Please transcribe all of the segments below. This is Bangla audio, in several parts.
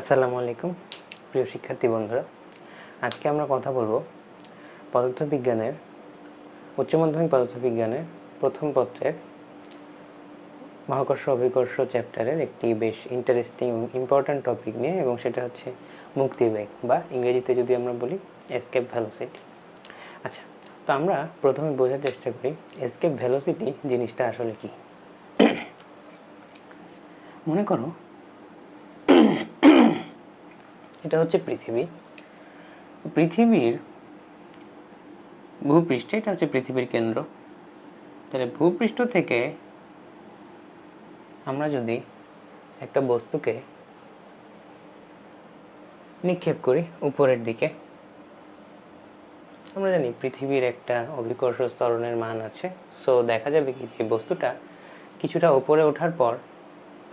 আসসালামু আলাইকুম, প্রিয় শিক্ষার্থী বন্ধুরা। আজকে আমরা কথা বলব পদার্থবিজ্ঞানের, উচ্চ মাধ্যমিক পদার্থবিজ্ঞানের প্রথম পত্রের মহাকর্ষ অভিকর্ষ চ্যাপ্টারের একটি বেশ ইন্টারেস্টিং ইম্পর্ট্যান্ট টপিক নিয়ে, এবং সেটা হচ্ছে মুক্তিবেগ বা ইংরেজিতে যদি আমরা বলি এসকেপ ভ্যালোসিটি আচ্ছা তো আমরা প্রথমে বোঝার চেষ্টা করি এসকেপ ভ্যালোসিটি জিনিসটা আসলে কি। মনে করো এটা হচ্ছে পৃথিবী। পৃথিবীর ভূপৃষ্ঠে, এটা হচ্ছে পৃথিবীর কেন্দ্র। তাহলে ভূপৃষ্ঠ থেকে আমরা যদি একটা বস্তুকে নিক্ষেপ করি উপরের দিকে, আমরা জানি পৃথিবীর একটা অভিকর্ষ স্তরণের মান আছে। সো দেখা যাবে কি যে বস্তুটা কিছুটা উপরে ওঠার পর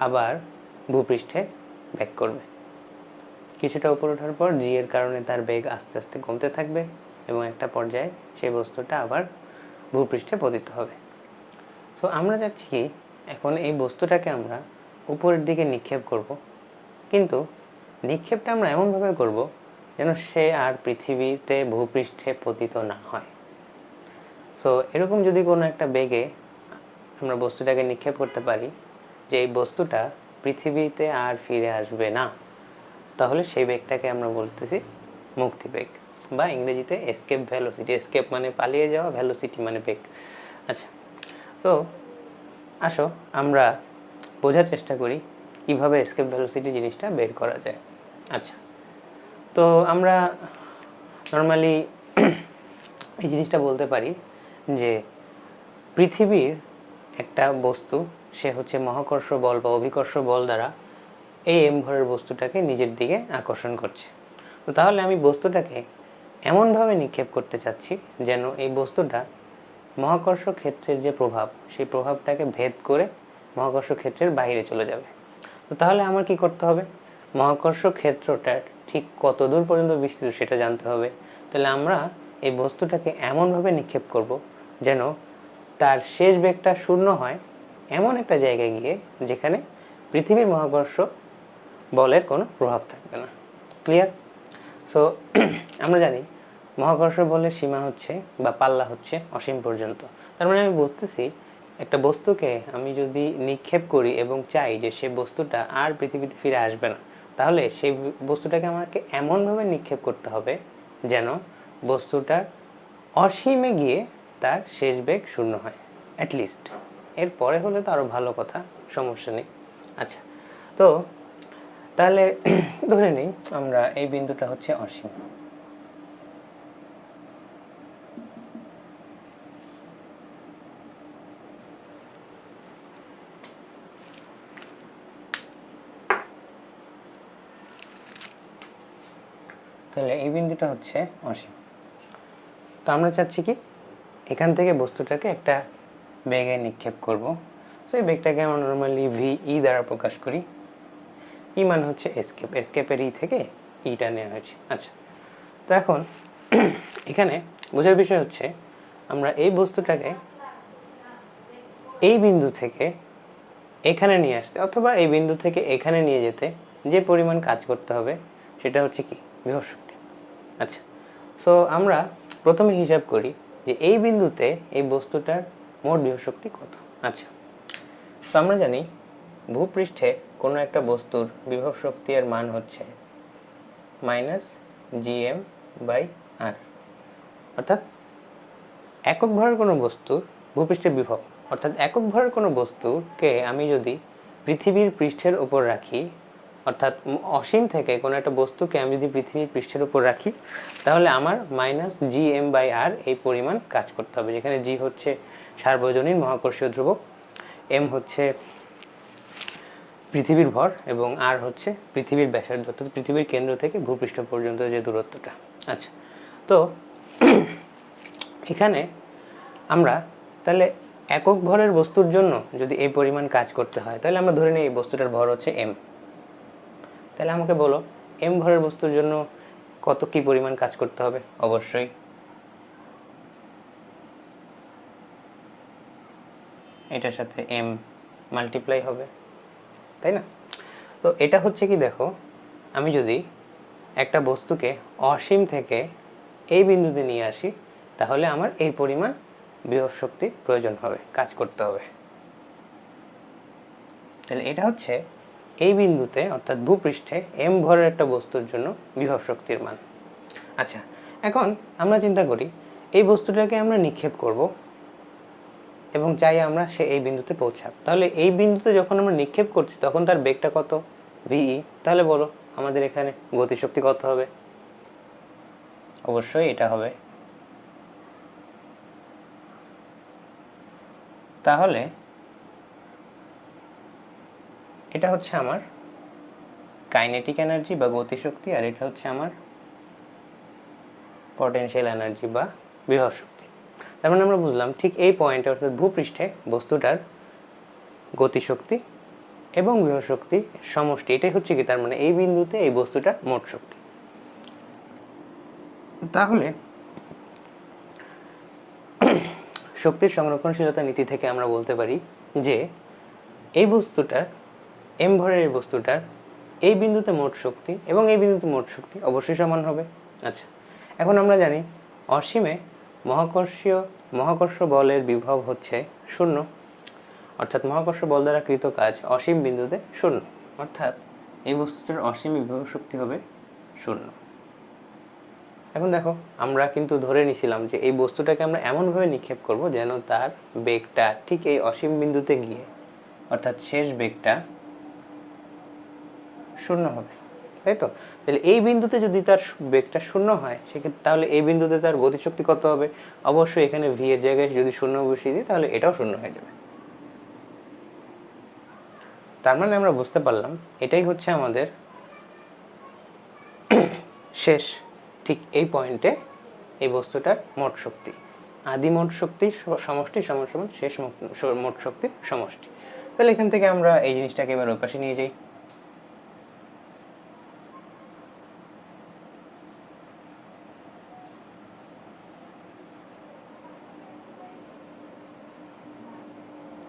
আবার ভূপৃষ্ঠে ব্যাক করবে। কিছুটা উপরে ওঠার পর জি এর কারণে তার বেগ আস্তে আস্তে কমতে থাকবে এবং একটা পর্যায়ে সেই বস্তুটা আবার ভূপৃষ্ঠে পতিত হবে। তো আমরা চাচ্ছি কি এখন এই বস্তুটাকে আমরা উপরের দিকে নিক্ষেপ করব। কিন্তু নিক্ষেপটা আমরা এমনভাবে করব যেন সে আর পৃথিবীতে ভূপৃষ্ঠে পতিত না হয়। সো এরকম যদি কোনো একটা বেগে আমরা বস্তুটাকে নিক্ষেপ করতে পারি, যে এই বস্তুটা পৃথিবীতে আর ফিরে আসবে না তাহলে সেই বেগটাকে আমরা বলতেছি মুক্তি বেগ বা ইংরেজিতে এসকেপ ভ্যালোসিটি এসকেপ মানে পালিয়ে যাওয়া ভ্যালোসিটি মানে বেগ। আচ্ছা তো আসো আমরা বোঝার চেষ্টা করি কীভাবে এসকেপ ভ্যালোসিটি জিনিসটা বের করা যায়। আচ্ছা তো আমরা নর্মালি এই জিনিসটা বলতে পারি যে পৃথিবীর একটা বস্তু, সে হচ্ছে মহাকর্ষ বল বা অভিকর্ষ বল দ্বারা এই এম ভরের বস্তুটাকে নিজের দিকে আকর্ষণ করছে। তো তাহলে আমি বস্তুটাকে এমনভাবে নিক্ষেপ করতে চাচ্ছি যেন এই বস্তুটা মহাকর্ষ ক্ষেত্রের যে প্রভাব, সেই প্রভাবটাকে ভেদ করে মহাকর্ষ ক্ষেত্রের বাইরে চলে যাবে। তো তাহলে আমার কি করতে হবে? মহাকর্ষ ক্ষেত্রটা ঠিক কত দূর পর্যন্ত বিস্তৃত সেটা জানতে হবে। তাহলে আমরা এই বস্তুটাকে এমনভাবে নিক্ষেপ করব যেন তার শেষ বেগটা শূন্য হয় এমন একটা জায়গায় গিয়ে যেখানে পৃথিবীর মহাকর্ষ বলের কোনো প্রভাব থাকবে না। ক্লিয়ার সো আমরা জানি মহাকর্ষ বলের সীমা হচ্ছে বা পাল্লা হচ্ছে অসীম পর্যন্ত। তার মানে আমি বুঝতেছি একটা বস্তুকে আমি যদি নিক্ষেপ করি এবং চাই যে সে বস্তুটা আর পৃথিবীতে ফিরে আসবে না, তাহলে সেই বস্তুটাকে আমাকে এমনভাবে নিক্ষেপ করতে হবে যেন বস্তুটার অসীমে গিয়ে তার শেষ বেগ শূন্য হয় অ্যাটলিস্ট এর পরে হলে তো আরও ভালো কথা, সমস্যা নেই। আচ্ছা তো তাহলে ধরে নিই, আমরা এই বিন্দুটা হচ্ছে অসীম। তাহলে এই বিন্দুটা হচ্ছে অসীম। তো আমরা চাচ্ছি কি, এখান থেকে বস্তুটাকে একটা বেগে নিক্ষেপ করব। সো এই বেগটাকে আমরা নর্মালি ভি ই দ্বারা প্রকাশ করি। ই মানে হচ্ছে এসকেপ এসকেপের ই থেকে ইটা নেওয়া হয়েছে। আচ্ছা তো এখন এখানে বোঝার বিষয় হচ্ছে, আমরা এই বস্তুটাকে এই বিন্দু থেকে এখানে নিয়ে আসতে অথবা এই বিন্দু থেকে এখানে নিয়ে যেতে যে পরিমাণ কাজ করতে হবে, সেটা হচ্ছে কি? বিভব শক্তি। আচ্ছা সো আমরা প্রথমে হিসাব করি যে এই বিন্দুতে এই বস্তুটার মোট বিভব শক্তি কত। আচ্ছা তো আমরা জানি ভূপৃষ্ঠে কোনো একটা বস্তুর বিভব শক্তি এর মান হচ্ছে মাইনাস জিএম বাই আর। অর্থাৎ একক ভরের কোনো বস্তুর ভূপৃষ্ঠের বিভব, অর্থাৎ একক ভরের কোনো বস্তুকে আমি যদি পৃথিবীর পৃষ্ঠের উপর রাখি, অর্থাৎ অসীম থেকে কোনো একটা বস্তুকে আমি যদি পৃথিবীর পৃষ্ঠের উপর রাখি, তাহলে আমার minus G M by R এই পরিমাণ কাজ করতে হবে। যেখানে জি হচ্ছে সার্বজনীন মহাকর্ষীয় ধ্রুবক, এম হচ্ছে পৃথিবীর ভর এবং আর হচ্ছে পৃথিবীর ব্যাসার্ধ, অর্থাৎ পৃথিবীর কেন্দ্র থেকে ভূপৃষ্ঠ পর্যন্ত যে দূরত্বটা। আচ্ছা তো এখানে আমরা তাহলে একক ভরের বস্তুর জন্য যদি এই পরিমাণ কাজ করতে হয়, তাহলে আমরা ধরে নিই এই বস্তুটার ভর হচ্ছে এম তাহলে আমাকে বলো এম ভরের বস্তুর জন্য কত কি পরিমাণ কাজ করতে হবে? অবশ্যই। এটার সাথে এম মাল্টিপ্লাই হবে। তাই না? তো এটা হচ্ছে কি দেখো, আমি যদি একটা বস্তুকে অসীম থেকে এই বিন্দুতে নিয়ে আসি, তাহলে আমার এই পরিমাণ বিভব শক্তি প্রয়োজন হবে, কাজ করতে হবে। তাহলে এটা হচ্ছে এই বিন্দুতে, অর্থাৎ ভূপৃষ্ঠে এম ভরের একটা বস্তুর জন্য বিভব শক্তির মান। আচ্ছা এখন আমরা চিন্তা করি, এই বস্তুটাকে আমরা নিক্ষেপ করব এবং চাই আমরা সে এই বিন্দুতে পৌঁছাক। তাহলে এই বিন্দুতে যখন আমরা নিক্ষেপ করছি, তখন তার বেগটা কত? ভিই তাহলে বলো, আমাদের এখানে গতিশক্তি কত হবে? অবশ্যই এটা হবে। তাহলে এটা হচ্ছে আমার কাইনেটিক এনার্জি বা গতিশক্তি, আর এটা হচ্ছে আমার পটেনশিয়াল এনার্জি বা বিভব শক্তি। তার মানে আমরা বুঝলাম ঠিক এই পয়েন্টে অর্থাৎ ভূপৃষ্ঠে বস্তুটার গতিশক্তি এবং বিভব শক্তি সমষ্টি, এটাই হচ্ছে কি, তার মানে এই বিন্দুতে এই বস্তুটার মোট শক্তি। তাহলে শক্তির সংরক্ষণশীলতা নীতি থেকে আমরা বলতে পারি যে, এই বস্তুটার এম ভরের বস্তুটার এই বিন্দুতে মোট শক্তি এবং এই বিন্দুতে মোট শক্তি অবশ্যই সমান হবে। আচ্ছা এখন আমরা জানি অসীমে মহাকর্ষীয়, মহাকর্ষ বলের বিভব হচ্ছে শূন্য। অর্থাৎ মহাকর্ষ বল দ্বারা কৃত কাজ অসীম বিন্দুতে শূন্য। অর্থাৎ এই বস্তুটার অসীম বিভব শক্তি হবে শূন্য। এখন দেখো, আমরা কিন্তু ধরে নিছিলাম যে এই বস্তুটাকে আমরা এমনভাবে নিক্ষেপ করব যেন তার বেগটা ঠিক এই অসীম বিন্দুতে গিয়ে, অর্থাৎ শেষ বেগটা শূন্য হবে। তাই তো? তাহলে এই বিন্দুতে যদি তার বেগটা শূন্য হয়, সেক্ষেত্রে তাহলে এই বিন্দুতে তার গতিশক্তি কত হবে? অবশ্যই এখানে ভি এর জায়গায় যদি শূন্য বসিয়ে দিই, তাহলে এটাও শূন্য হয়ে যাবে। তার মানে আমরা বুঝতে পারলাম, এটাই হচ্ছে আমাদের শেষ, ঠিক এই পয়েন্টে এই বস্তুটার মোট শক্তি। আদি মোট শক্তি সমষ্টি সমান সমান শেষ মোট- মোট শক্তির সমষ্টি। তাহলে এখান থেকে আমরা এই জিনিসটাকে এবার ওই পাশে নিয়ে যাই।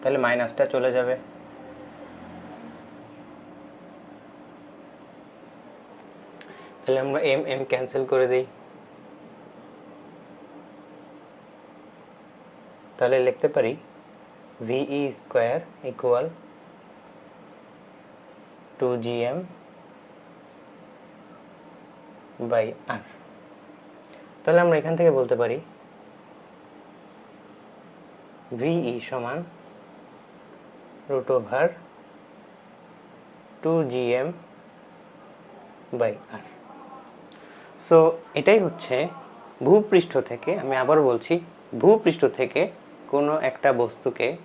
তাহলে মাইনাসটা চলে যাবে। তাহলে আমরা এম এম ক্যান্সেল করে দিই। তাহলে লিখতে পারি V square equal to G M by R তাহলে আমরা এখান থেকে বলতে পারি ভিই সমান over two G M by R so এটাই হচ্ছে ভূপৃষ্ঠ থেকে, আমি আবার বলছি, ভূপৃষ্ঠ থেকে কোনো একটা বস্তুকে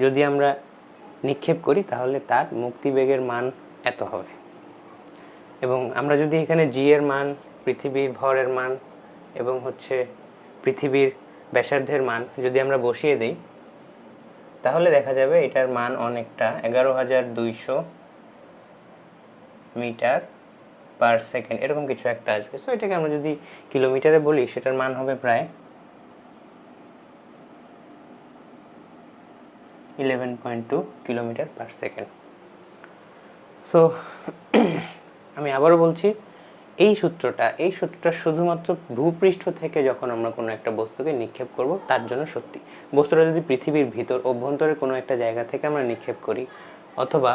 যদি আমরা নিক্ষেপ করি, তাহলে তার মুক্তিবেগের মান এত হবে। এবং আমরা যদি এখানে জি এর মান, পৃথিবীর ভরের মান এবং হচ্ছে পৃথিবীর ব্যাসার্ধের মান যদি আমরা বসিয়ে দিই তাহলে দেখা যাবে এটার মান অনেকটা, এগারো হাজার দুইশো মিটার পার সেকেন্ড, এরকম কিছু একটা আসবে। সো এটাকে আমরা যদি কিলোমিটারে বলি, সেটার মান হবে প্রায় eleven point two kilometre per second so আমি আবারও বলছি এই সূত্রটা এই সূত্রটা শুধুমাত্র ভূপৃষ্ঠ থেকে যখন আমরা কোনো একটা বস্তুকে নিক্ষেপ করব, তার জন্য সত্যি। বস্তুটা যদি পৃথিবীর ভিতর অভ্যন্তরে কোনো একটা জায়গা থেকে আমরা নিক্ষেপ করি, অথবা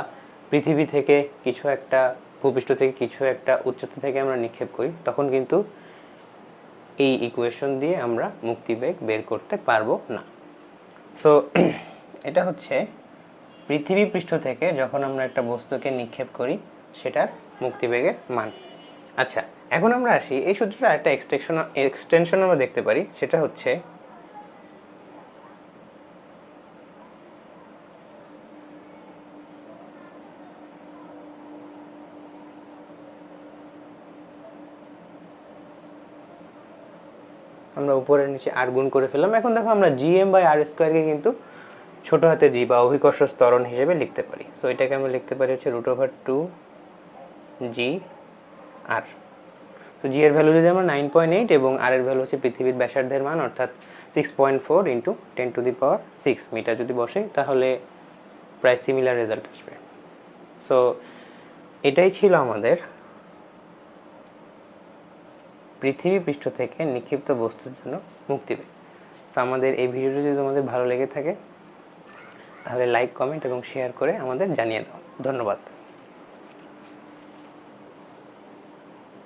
পৃথিবী থেকে কিছু একটা, ভূপৃষ্ঠ থেকে কিছু একটা উচ্চতা থেকে আমরা নিক্ষেপ করি, তখন কিন্তু এই ইকুয়েশন দিয়ে আমরা মুক্তিবেগ বের করতে পারব না। সো এটা হচ্ছে পৃথিবী পৃষ্ঠ থেকে যখন আমরা একটা বস্তুকে নিক্ষেপ করি, সেটার মুক্তিবেগের মান। আচ্ছা এখন আমরা আসি। এই সূত্রটা একটা এক্সটেনশন এক্সটেনশন আমরা দেখতে পারি। সেটা হচ্ছে আমরা উপরের নিচে আর গুণ করে ফেললাম। এখন দেখো আমরা জিএম বাই আর স্কোয়ারকে কিন্তু ছোট হাতে জি বা অভিকর্ষ স্তরণ হিসেবে লিখতে পারি। সো এটাকে আমরা লিখতে পারি হচ্ছে root over two G R. তো জি এর ভ্যালু যদি আমরা নাইন পয়েন্ট এইট এবং আর এর ভ্যালু হচ্ছে পৃথিবীর ব্যাসার্ধের মান, অর্থাৎ six point four into ten to the power six metre যদি বসে, তাহলে প্রায় সিমিলার রেজাল্ট আসবে। সো এটাই ছিল আমাদের পৃথিবী পৃষ্ঠ থেকে নিক্ষিপ্ত বস্তুর জন্য মুক্তি পায় সো আমাদের এই ভিডিওটি যদি তোমাদের ভালো লেগে থাকে, তাহলে লাইক কমেন্ট এবং শেয়ার করে আমাদের জানিয়ে দাও। ধন্যবাদ।